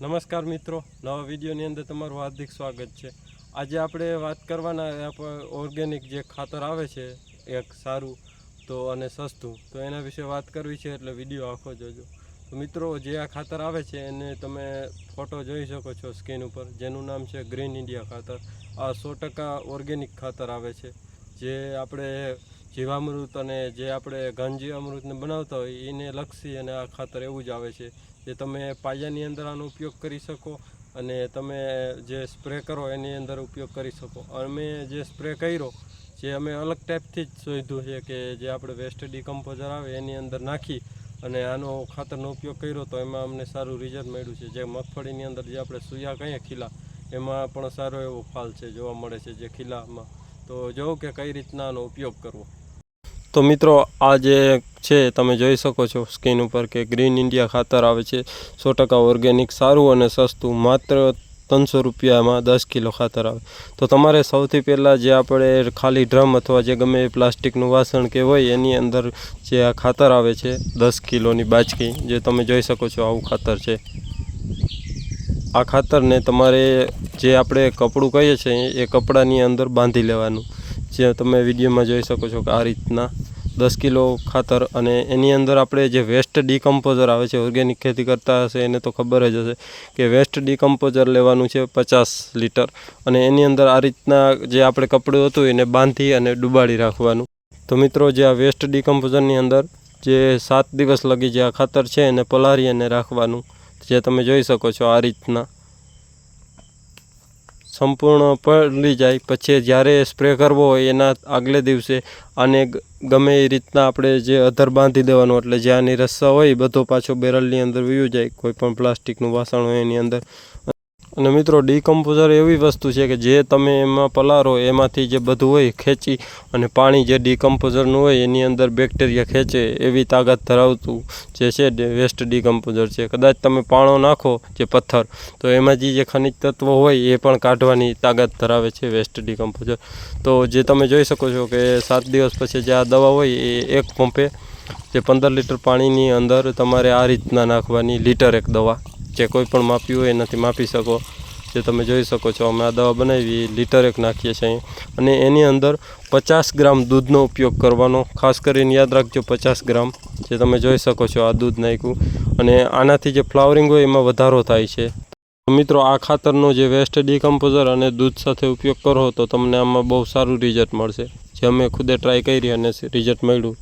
નમસ્કાર મિત્રો, નવા વિડીયોની અંદર તમારું હાર્દિક સ્વાગત છે. આજે આપણે વાત કરવાના ઓર્ગેનિક જે ખાતર આવે છે, એક સારું તો અને સસ્તું, તો એના વિશે વાત કરવી છે એટલે વીડિયો આખો જોજો. તો મિત્રો, જે આ ખાતર આવે છે, એને તમે ફોટો જોઈ શકો છો સ્કીન ઉપર. જેનું નામ છે ગ્રીન ઇન્ડિયા ખાતર. આ સો ટકા ઓર્ગેનિક ખાતર આવે છે. જે આપણે જીવામૃત અને જે આપણે ઘન જીવામૃતને બનાવતા હોય, એને લક્ષી અને આ ખાતર એવું જ આવે છે. જે તમે પાયાની અંદર આનો ઉપયોગ કરી શકો અને તમે જે સ્પ્રે કરો એની અંદર ઉપયોગ કરી શકો. અમે જે સ્પ્રે કર્યો, જે અમે અલગ ટાઈપથી જ શોધ્યું છે કે જે આપણે વેસ્ટ ડિકમ્પોઝર આવે એની અંદર નાખી અને આનો ખાતરનો ઉપયોગ કર્યો તો એમાં અમને સારું રિઝલ્ટ મળ્યું છે. જે મગફળીની અંદર જે આપણે સુયા કહીએ ખીલા, એમાં પણ સારો એવો ફાલ છે જોવા મળે છે જે ખીલામાં. તો જોઉં કે કઈ રીતના આનો ઉપયોગ કરવો. તો મિત્રો, આ જે છે, તમે જોઈ શકો છો સ્કીન ઉપર કે ગ્રીન ઇન્ડિયા ખાતર આવે છે. સો ટકા ઓર્ગેનિક, સારું અને સસ્તું, માત્ર ત્રણસો રૂપિયામાં દસ કિલો ખાતર આવે. તો તમારે સૌથી પહેલાં જે આપણે ખાલી ડ્રમ અથવા જે ગમે એ પ્લાસ્ટિકનું વાસણ કે હોય, એની અંદર જે આ ખાતર આવે છે, દસ કિલોની બાચકી જે તમે જોઈ શકો છો આવું ખાતર છે. આ ખાતરને તમારે જે આપણે કપડું કહીએ છીએ, એ કપડાની અંદર બાંધી લેવાનું. જે તમે વિડીયોમાં જોઈ શકો છો કે આ રીતના દસ કિલો ખાતર અને એની અંદર આપણે જે વેસ્ટ ડિકમ્પોઝર આવે છે, ઓર્ગેનિક ખેતી કરતા હશે, એને તો ખબર જ હશે કે વેસ્ટ ડિકમ્પોઝર લેવાનું છે પચાસ લીટર અને એની અંદર આ રીતના જે આપણે કપડું હતું એને બાંધી અને ડુબાડી રાખવાનું. તો મિત્રો, જે આ વેસ્ટ ડિકમ્પોઝરની અંદર જે સાત દિવસ લગી જે આ ખાતર છે એને પલારી અને રાખવાનું. જે તમે જોઈ શકો છો આ રીતના. સંપૂર્ણ પડી જાય. પછી જ્યારે સ્પ્રે કરવો હોય એના આગલે દિવસે આને ગમે એ રીતના આપણે જે અધર બાંધી દેવાનું એટલે જે આની રસ્સા હોય બધો પાછો બેરલની અંદર વીયું જાય કોઈ પણ પ્લાસ્ટિકનું વાસણ હોય એની અંદર. અને મિત્રો ડીકમ્પોઝર એવી વસ્તુ છે કે જે તમે એમાં પલારો, એમાંથી જે બધું હોય ખેંચી અને પાણી જે ડીકમ્પોઝરનું હોય એની અંદર બેક્ટેરિયા ખેંચે એવી તાકાત ધરાવતું જે છે વેસ્ટ ડીકમ્પોઝર છે. કદાચ તમે પાણો નાખો જે પથ્થર, તો એમાંથી જે ખનિજ તત્વો હોય એ પણ કાઢવાની તાકાત ધરાવે છે વેસ્ટ ડીકમ્પોઝર તો જે તમે જોઈ શકો છો કે સાત દિવસ પછી જે આ દવા હોય એ એક પંપે જે પંદર લીટર પાણીની અંદર તમારે આ રીતના નાખવાની, લીટર એક દવા. જે કોઈ પણ માપ્યું હોય એનાથી માપી શકો. જે તમે જોઈ શકો છો, અમે આ દવા બનાવી, લીટર એક નાખીએ છીએ અને એની અંદર પચાસ ગ્રામ દૂધનો ઉપયોગ કરવાનો. ખાસ કરીને યાદ રાખજો પચાસ ગ્રામ, જે તમે જોઈ શકો છો આ દૂધ નાખ્યું. અને આનાથી જે ફ્લાવરિંગ હોય એમાં વધારો થાય છે. મિત્રો, આ ખાતરનો જે વેસ્ટ ડિકમ્પોઝર અને દૂધ સાથે ઉપયોગ કરો તો તમને આમાં બહુ સારું રિઝલ્ટ મળશે. જે અમે ખુદે ટ્રાય કરી અને રિઝલ્ટ મળ્યું.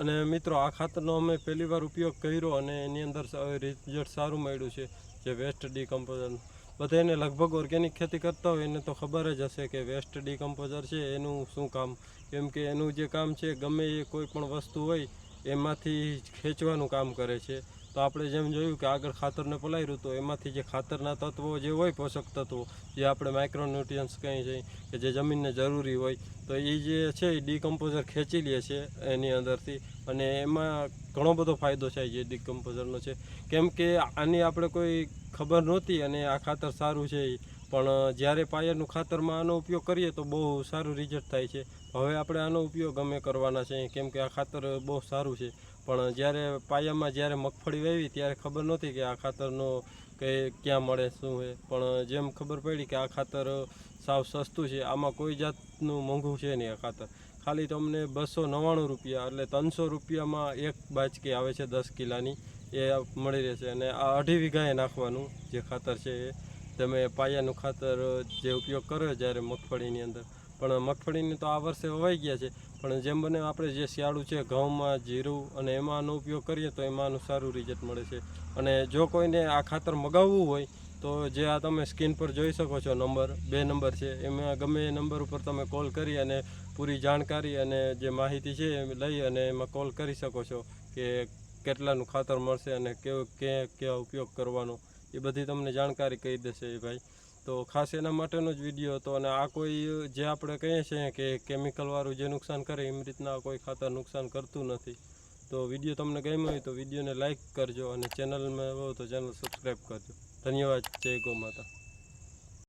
અને મિત્રો, આ ખાતરનો અમે પહેલી વાર ઉપયોગ કર્યો અને એની અંદર રિઝલ્ટ સારું મળ્યું છે, જે વેસ્ટ ડિકમ્પોઝર. બધાને લગભગ ઓર્ગેનિક ખેતી કરતા હોય, એને તો ખબર જ હશે કે વેસ્ટ ડીકમ્પોઝર છે, એનું શું કામ? કેમ કે એનું જે કામ છે, ગમે એ કોઈ પણ વસ્તુ હોય, એમાંથી ખેંચવાનું કામ કરે છે. તો આપણે જેમ જોયું કે આગળ ખાતરને પલાયરું, તો એમાંથી જે ખાતરના તત્વો જે હોય પોષક તત્વો, જે આપણે માઇક્રોન્યુટ્રિયન્સ કહીએ છીએ, કે જે જમીનને જરૂરી હોય, તો એ જે છે એ ડીકમ્પોઝર ખેંચી લે છે એની અંદરથી. અને એમાં ઘણો બધો ફાયદો થાય છે ડીકમ્પોઝરનો છે. કેમ કે આની આપણે કોઈ ખબર નહોતી અને આ ખાતર સારું છે પણ જ્યારે પાયરનું ખાતરમાં આનો ઉપયોગ કરીએ, તો બહુ સારું રિઝલ્ટ થાય છે. હવે આપણે આનો ઉપયોગ અમે કરવાના છે કેમ કે આ ખાતર બહુ સારું છે. પણ જ્યારે પાયામાં જ્યારે મગફળી વાવી ત્યારે ખબર નહોતી કે આ ખાતરનો કે ક્યાં મળે, શું છે પણ જેમ ખબર પડી કે આ ખાતર સાવ સસ્તું છે, આમાં કોઈ જાતનું મોંઘું છે નહીં આ ખાતર. ખાલી તમને બસો નવ્વાણું રૂપિયા એટલે ત્રણસો રૂપિયામાં એક બાચકી આવે છે દસ કિલાની, એ મળી રહેશે. અને આ અઢી વીઘાએ નાખવાનું જે ખાતર છે એ. તમે પાયાનું ખાતર જે ઉપયોગ કર્યો જ્યારે મગફળીની અંદર. પણ મગફળીની તો આ વર્ષે વવાઈ ગયા છે. પણ જેમ બને આપણે જે શિયાળું છે, ઘઉંમાં જીરું અને એમાં આનો ઉપયોગ કરીએ તો એમાં આનું સારું રિઝલ્ટ મળે છે. અને જો કોઈને આ ખાતર મગાવવું હોય, તો જે આ તમે સ્ક્રીન પર જોઈ શકો છો, નંબર, બે નંબર છે. એમાં ગમે એ નંબર ઉપર તમે કોલ કરી અને પૂરી જાણકારી અને જે માહિતી છે એ લઈ અને એમાં કોલ કરી શકો છો કે કેટલાનું ખાતર મળશે અને કેવું, કે, કેવા ઉપયોગ કરવાનો. એ બધી તમને જાણકારી કહી દેશે એ ભાઈ. તો ખાસ એના માટેનો જ વીડિયો હતો અને આ કોઈ, જે આપણે કહીએ છીએ કે કેમિકલવાળું જે નુકસાન કરે, એમ રીતના કોઈ ખાતર નુકસાન કરતું નથી. તો વીડિયો તમને ગમ્યો હોય તો વિડીયોને લાઇક કરજો અને ચેનલમાં હો તો ચેનલ સબસ્ક્રાઈબ કરજો. ધન્યવાદ, જય ગૌ માતા.